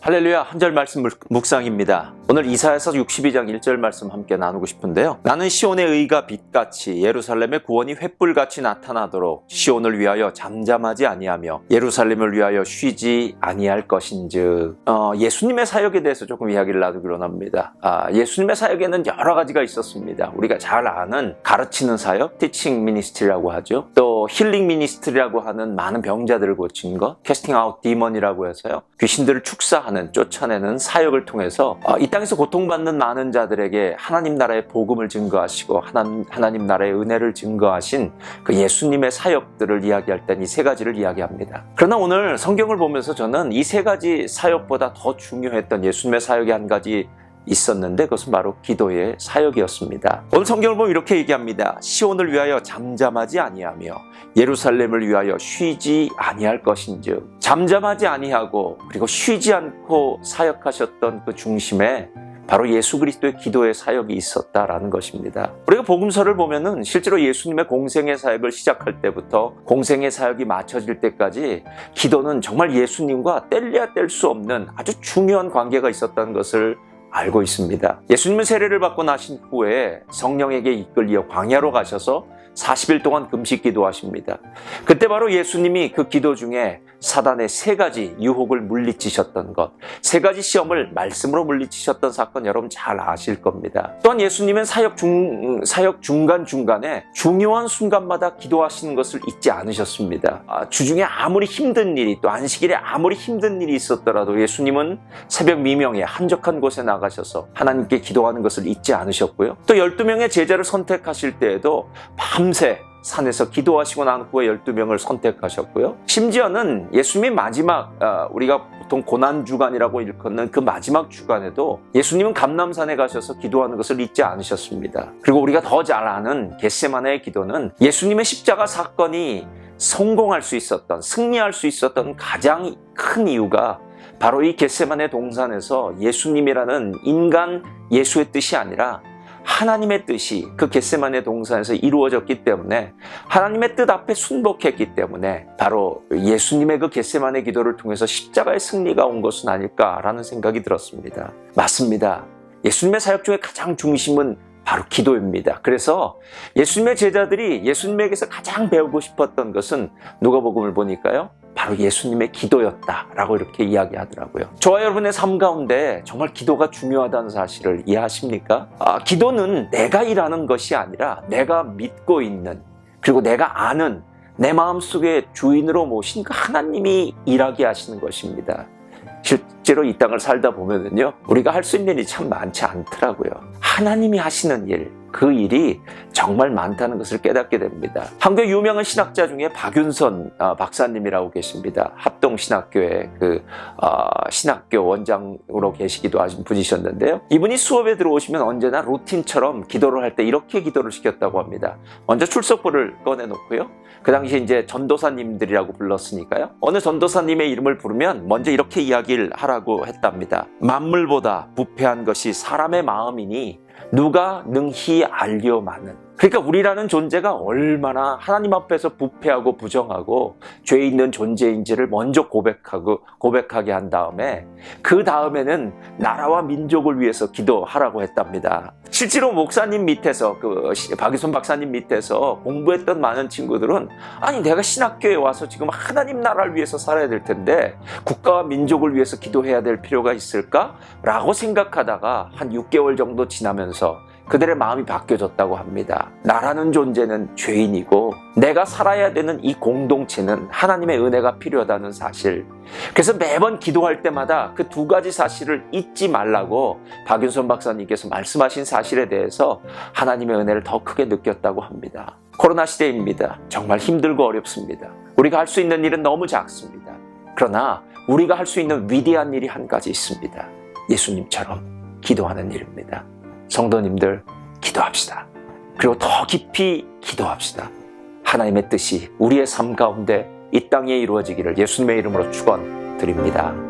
할렐루야 한 절 말씀 묵- 묵상입니다. 오늘 이사야서 62장 1절 말씀 함께 나누고 싶은데요. 나는 시온의 의가 빛같이 예루살렘의 구원이 횃불같이 나타나도록 시온을 위하여 잠잠하지 아니하며 예루살렘을 위하여 쉬지 아니할 것인즉 어, 예수님의 사역에 대해서 조금 이야기를 나누기로 합니다. 아, 예수님의 사역에는 여러 가지가 있었습니다. 우리가 잘 아는 가르치는 사역, 티칭 미니스트리라고 하죠. 또 힐링 미니스트리라고 하는 많은 병자들을 고친 것, 캐스팅 아웃 디먼이라고 해서요. 귀신들을 축사하는 쫓아내는 사역을 통해서 어, 이땅 에서 고통받는 많은 자들에게 하나님 나라의 복음을 증거하시고 하나님, 나라의 은혜를 증거하신 그 예수님의 사역들을 이야기할 땐 이 세 가지를 이야기합니다. 그러나 오늘 성경을 보면서 저는 이 세 가지 사역보다 더 중요했던 예수님의 사역이 한 가지 있었는데 그것은 바로 기도의 사역이었습니다. 오늘 성경을 보면 이렇게 얘기합니다. 시온을 위하여 잠잠하지 아니하며 예루살렘을 위하여 쉬지 아니할 것인즉 잠잠하지 아니하고 그리고 쉬지 않고 사역하셨던 그 중심에 바로 예수 그리스도의 기도의 사역이 있었다라는 것입니다. 우리가 복음서를 보면은 실제로 예수님의 공생의 사역을 시작할 때부터 공생의 사역이 마쳐질 때까지 기도는 정말 예수님과 뗄래야 뗄 수 없는 아주 중요한 관계가 있었다는 것을 알고 있습니다. 예수님은 세례를 받고 나신 후에 성령에게 이끌려 광야로 가셔서 40일 동안 금식 기도하십니다. 그때 바로 예수님이 그 기도 중에 사단의 세 가지 유혹을 물리치셨던 것, 세 가지 시험을 말씀으로 물리치셨던 사건 여러분 잘 아실 겁니다. 또한 예수님은 사역 중, 사역 중간중간에 중요한 순간마다 기도하시는 것을 잊지 않으셨습니다. 아, 주중에 아무리 힘든 일이 또 안식일에 아무리 힘든 일이 있었더라도 예수님은 새벽 미명에 한적한 곳에 나가셔서 하나님께 기도하는 것을 잊지 않으셨고요. 또 12명의 제자를 선택하실 때에도 밤새 산에서 기도하시고 난 후에 12명을 선택하셨고요. 심지어는 예수님의 마지막, 아, 우리가 보통 고난 주간이라고 일컫는 그 마지막 주간에도 예수님은 감남산에 가셔서 기도하는 것을 잊지 않으셨습니다. 그리고 우리가 더 잘 아는 겟세마네의 기도는 예수님의 십자가 사건이 성공할 수 있었던, 승리할 수 있었던 가장 큰 이유가 바로 이 겟세마네 동산에서 예수님이라는 인간 예수의 뜻이 아니라 하나님의 뜻이 그 겟세만의 동산에서 이루어졌기 때문에 하나님의 뜻 앞에 순복했기 때문에 바로 예수님의 그 겟세만의 기도를 통해서 십자가의 승리가 온 것은 아닐까라는 생각이 들었습니다. 맞습니다. 예수님의 사역 중에 가장 중심은 바로 기도입니다. 그래서 예수님의 제자들이 예수님에게서 가장 배우고 싶었던 것은 누가복음을 보니까요. 바로 예수님의 기도였다라고 이렇게 이야기하더라고요. 저와 여러분의 삶 가운데 정말 기도가 중요하다는 사실을 이해하십니까? 아, 기도는 내가 일하는 것이 아니라 내가 믿고 있는 그리고 내가 아는 내 마음 속에 주인으로 모신 그 하나님이 일하게 하시는 것입니다. 실제로 이 땅을 살다 보면은요, 우리가 할 수 있는 일이 참 많지 않더라고요. 하나님이 하시는 일, 그 일이 정말 많다는 것을 깨닫게 됩니다. 한국 유명한 신학자 중에 박윤선 아, 박사님이라고 계십니다. 합동신학교의 그 아, 신학교 원장으로 계시기도 하신 분이셨는데요. 이분이 수업에 들어오시면 언제나 루틴처럼 기도를 할 때 이렇게 기도를 시켰다고 합니다. 먼저 출석부를 꺼내놓고요. 그 당시에 이제 전도사님들이라고 불렀으니까요. 어느 전도사님의 이름을 부르면 먼저 이렇게 이야기를 하라고 했답니다. 만물보다 부패한 것이 사람의 마음이니 누가 능히 알려마는. 그러니까 우리라는 존재가 얼마나 하나님 앞에서 부패하고 부정하고 죄 있는 존재인지를 먼저 고백하고 고백하게 한 다음에 그 다음에는 나라와 민족을 위해서 기도하라고 했답니다. 실제로 목사님 밑에서 그 박유선 박사님 밑에서 공부했던 많은 친구들은 아니 내가 신학교에 와서 지금 하나님 나라를 위해서 살아야 될 텐데 국가와 민족을 위해서 기도해야 될 필요가 있을까라고 생각하다가 한 6개월 정도 지나면서 그들의 마음이 바뀌어졌다고 합니다. 나라는 존재는 죄인이고 내가 살아야 되는 이 공동체는 하나님의 은혜가 필요하다는 사실. 그래서 매번 기도할 때마다 그 두 가지 사실을 잊지 말라고 박윤선 박사님께서 말씀하신 사실에 대해서 하나님의 은혜를 더 크게 느꼈다고 합니다. 코로나 시대입니다. 정말 힘들고 어렵습니다. 우리가 할 수 있는 일은 너무 작습니다. 그러나 우리가 할 수 있는 위대한 일이 한 가지 있습니다. 예수님처럼 기도하는 일입니다. 성도님들 기도합시다. 그리고 더 깊이 기도합시다. 하나님의 뜻이 우리의 삶 가운데 이 땅에 이루어지기를 예수님의 이름으로 축원드립니다.